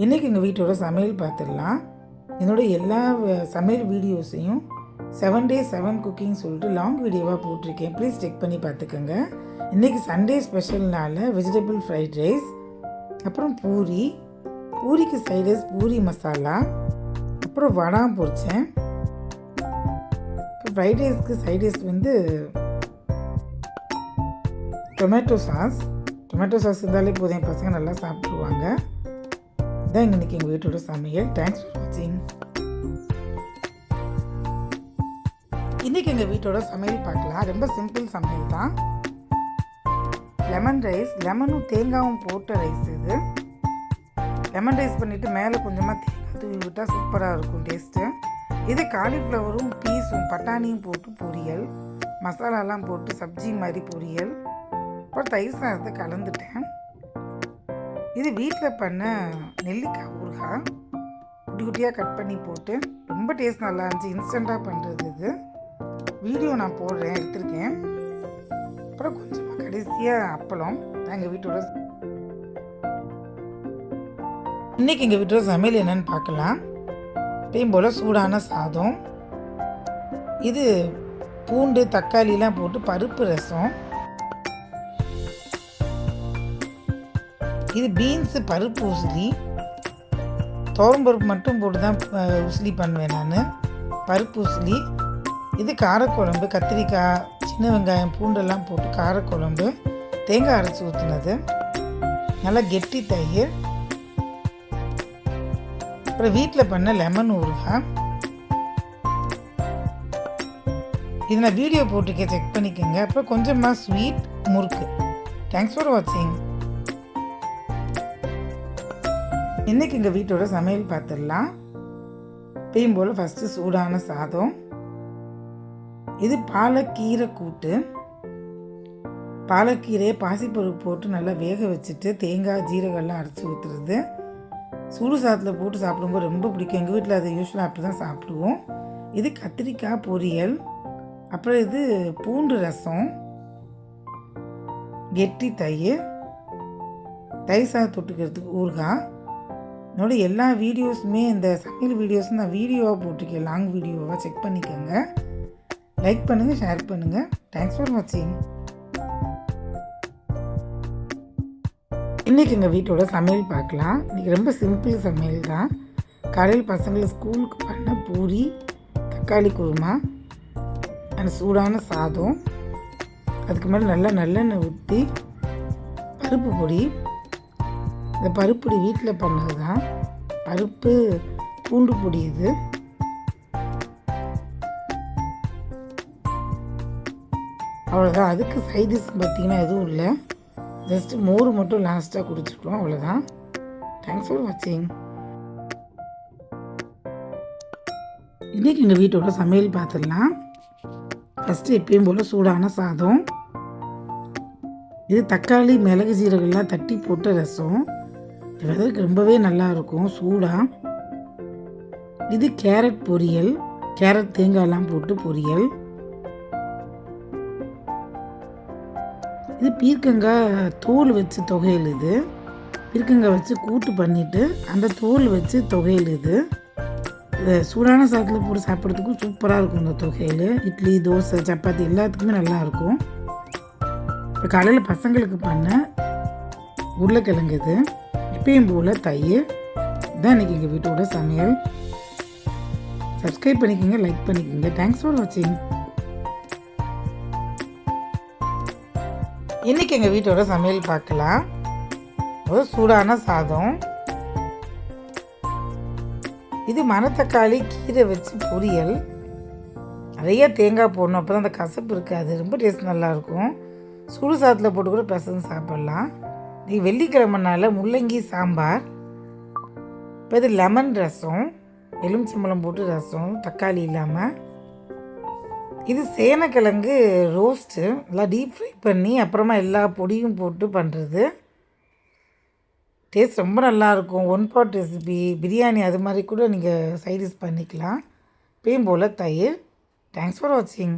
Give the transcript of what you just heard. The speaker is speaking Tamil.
இன்றைக்கி எங்கள் வீட்டோட சமையல் பார்த்துடலாம் என்னோட எல்லா சமையல் வீடியோஸையும் செவன் டே செவன் குக்கிங் சொல்லிட்டு லாங் வீடியோவாக போட்டிருக்கேன். ப்ளீஸ் செக் பண்ணி பார்த்துக்கோங்க இன்றைக்கி சண்டே ஸ்பெஷல்னால வெஜிடபிள் ஃப்ரைட் ரைஸ் அப்புறம் பூரி பூரிக்கு சைடஸ் பூரி மசாலா அப்புறம் வடாம் பொரிச்சேன். ஃப்ரைட் ரைஸ்க்கு சைடஸ் வந்து டொமேட்டோ சாஸ் டொமேட்டோ சாஸ் இருந்தாலே போதும் என் பசங்க நல்லா சாப்பிடுவாங்க இதான் இன்னைக்கு எங்கள் வீட்டோட சமையல். தேங்க்ஸ் ஃபார் வாட்சிங் இன்றைக்கி எங்கள் வீட்டோட சமையல் பார்க்கலாம். ரொம்ப சிம்பிள் சமையல் தான். லெமன் ரைஸ் லெமனும் தேங்காயும் போட்ட ரைஸ் இது. லெமன் ரைஸ் பண்ணிவிட்டு மேலே கொஞ்சமாக தேங்காய் தூவி விட்டால் சூப்பராக இருக்கும் டேஸ்ட்டு இது காலிஃப்ளவரும் பீஸும் பட்டாணியும் போட்டு பொரியல். மசாலாலாம் போட்டு சப்ஜி மாதிரி பொரியல். அப்புறம் தயிர் சாதத்தை கலந்துட்டேன். இது வீட்டில் பண்ண நெல்லிக்காய் ஊறுகாய் குட்டி குட்டியாக கட் பண்ணி போட்டு ரொம்ப டேஸ்ட் நல்லா இருந்துச்சு. இன்ஸ்டண்ட்டாக பண்ணுறது இது. வீடியோ நான் போடுறேன் எடுத்திருக்கேன். அப்புறம் கொஞ்சமாக கடைசியாக அப்பளம். எங்கள் வீட்டோட இன்றைக்கி எங்கள் வீட்டோட சமையல் என்னன்னு பார்க்கலாம். எப்பயும் போல் சூடான சாதம். இது பூண்டு தக்காளிலாம் போட்டு பருப்பு ரசம். இது பீன்ஸு பருப்பு உசிலி. பருப்பு மட்டும் போட்டு தான் உசிலி பண்ணுவேன் நான். பருப்பு உசிலி. இது காரக்குழம்பு கத்திரிக்காய் சின்ன வெங்காயம் பூண்டெல்லாம் போட்டு காரக்குழம்பு. தேங்காய் அரைச்சி ஊற்றுனது நல்லா கெட்டி தயிர். அப்புறம் வீட்டில் பண்ண லெமன் ஊறுகாய். இது நான் வீடியோ போட்டிருக்கேன் செக் பண்ணிக்கோங்க. அப்புறம் கொஞ்சமாக ஸ்வீட் முறுக்கு. தேங்க்ஸ் ஃபார் வாட்சிங் இன்றைக்கி எங்கள் வீட்டோட சமையல் பார்த்துடலாம் எப்பயும் போல் ஃபஸ்ட்டு சூடான சாதம். இது பாலக்கீரை கூட்டு. பாலக்கீரையை பாசிப்பருப்பு போட்டு நல்லா வேக வச்சுட்டு தேங்காய் ஜீரகம்லாம் அரைச்சி ஊற்றுறது சூடு சாதத்தில் போட்டு சாப்பிடும்போது ரொம்ப பிடிக்கும். எங்கள் வீட்டில் அதை யூஸ்வலாக அப்படி தான் சாப்பிடுவோம். இது கத்திரிக்காய் பொரியல். அப்புறம் இது பூண்டு ரசம். கெட்டி தயிர். தயிர் சாதம் தொட்டுக்கிறதுக்கு ஊறுகாய். என்னோட எல்லா வீடியோஸுமே இந்த சமையல் வீடியோஸ் நான் வீடியோவாக போட்டிருக்கேன். லாங் வீடியோவாக செக் பண்ணிக்கோங்க. லைக் பண்ணுங்கள் ஷேர் பண்ணுங்கள் தேங்க்ஸ் ஃபார் வாட்சிங் இன்றைக்கி எங்கள் வீட்டோட சமையல் பார்க்கலாம். இன்றைக்கி ரொம்ப சிம்பிள் சமையல் தான். காலையில் பசங்களை ஸ்கூலுக்கு பண்ண பூரி தக்காளி குருமா அண்ட் சூடான சாதம். அதுக்கு மேலே நல்லா நல்லெண்ணெய் ஊற்றி பருப்பு பொடி இந்த பருப்புடி வீட்டில் பண்ணது தான் பருப்பு பூண்டு பொடி இது. அவ்வளோதான் அதுக்கு சைடிஸ் பார்த்தீங்கன்னா எதுவும் இல்லை. ஜஸ்ட் மோர் மட்டும் லாஸ்ட்டாக குடிச்சிட்டோம் அவ்வளோதான் தேங்க்ஸ் ஃபார் வாட்சிங் இன்றைக்கி எங்கள் வீட்டோட சமையல் பார்த்துடலாம் ஃபஸ்ட்டு எப்பயும் போல் சூடான சாதம். இது தக்காளி மிளகு ஜீரகம்லாம் தட்டி போட்ட ரசம். வெதருக்கு ரொம்பவே நல்லா இருக்கும் சூடாக இது கேரட் பொரியல். கேரட் தேங்காயெல்லாம் போட்டு பொரியல். இது பீர்க்கங்காய் தோல் வச்சு தொகையில் இது. பீர்க்கங்காய் வச்சு கூட்டு பண்ணிவிட்டு அந்த தோல் வச்சு தொகையில் இது. சூடான சாதத்தில் போட்டு சாப்பிட்றதுக்கும் சூப்பராக இருக்கும் இந்த தொகையில். இட்லி தோசை சப்பாத்தி எல்லாத்துக்குமே நல்லா இருக்கும் இப்போ காலையில் பசங்களுக்கு பண்ண உருளைக்கிழங்கு இது. எப்பயும் போல் தயிர். தான் இன்றைக்கி எங்கள் வீட்டோட சமையல். சப்ஸ்கிரைப் பண்ணிக்கோங்க லைக் பண்ணிக்கோங்க. தேங்க்ஸ் ஃபார் வாட்சிங் இன்றைக்கி எங்கள் வீட்டோட சமையல் பார்க்கலாம். ஒரு சூடான சாதம். இது மணத்தக்காளி கீரை வச்சு பொரியல். நிறைய தேங்காய் போடணும் அப்போ தான் அந்த கசப்பு இருக்காது. ரொம்ப டேஸ்ட் நல்லாயிருக்கும் சுடு சாதத்தில் போட்டு கூட பிசைஞ்சு சாப்பிட்லாம். நீ வெள்ளிக்கிழமைனால முள்ளங்கி சாம்பார் இப்போ இது லெமன் ரசம் எலுமிச்சம்பழம் போட்டு ரசம் தக்காளி இல்லாமல் இது சேனக்கிழங்கு ரோஸ்ட்டு நல்லா டீப் ஃப்ரை பண்ணி அப்புறமா எல்லா பொடியும் போட்டு பண்ணுறது டேஸ்ட் ரொம்ப நல்லாயிருக்கும் ஒன் பாட் ரெசிபி பிரியாணி அது மாதிரி கூட நீங்கள் சைடிஷ் பண்ணிக்கலாம். இப்பயும் போல் தயிர். தேங்க்ஸ் ஃபார் வாட்சிங்